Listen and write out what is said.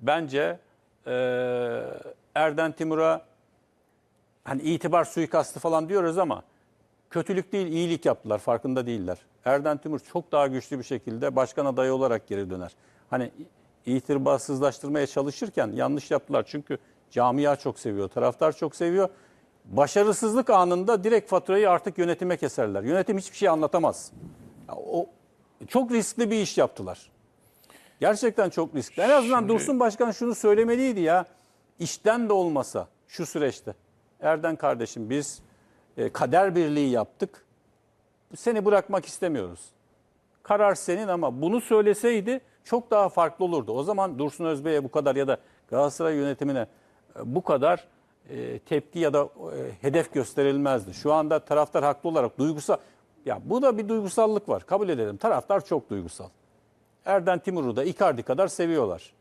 bence e, Erden Timur'a hani itibar suikastı falan diyoruz ama kötülük değil iyilik yaptılar farkında değiller. Erden Timur çok daha güçlü bir şekilde başkan adayı olarak geri döner. Hani itibarsızlaştırmaya çalışırken yanlış yaptılar çünkü camia çok seviyor, taraftar çok seviyor. Başarısızlık anında direkt faturayı artık yönetime keserler. Yönetim hiçbir şey anlatamaz. Ya O çok riskli bir iş yaptılar. Gerçekten çok riskli. En azından Dursun Başkan şunu söylemeliydi ya. İşten de olmasa şu süreçte. Erden kardeşim biz e, kader birliği yaptık. Seni bırakmak istemiyoruz. Karar senin ama bunu söyleseydi çok daha farklı olurdu. O zaman Dursun Özbey'e bu kadar ya da Galatasaray yönetimine e, bu kadar e, tepki ya da e, hedef gösterilmezdi. Şu anda taraftar haklı olarak duygusal ya bu da bir duygusallık var. Kabul edelim. Taraftar çok duygusal. Erden Timur'u da Icardi kadar seviyorlar.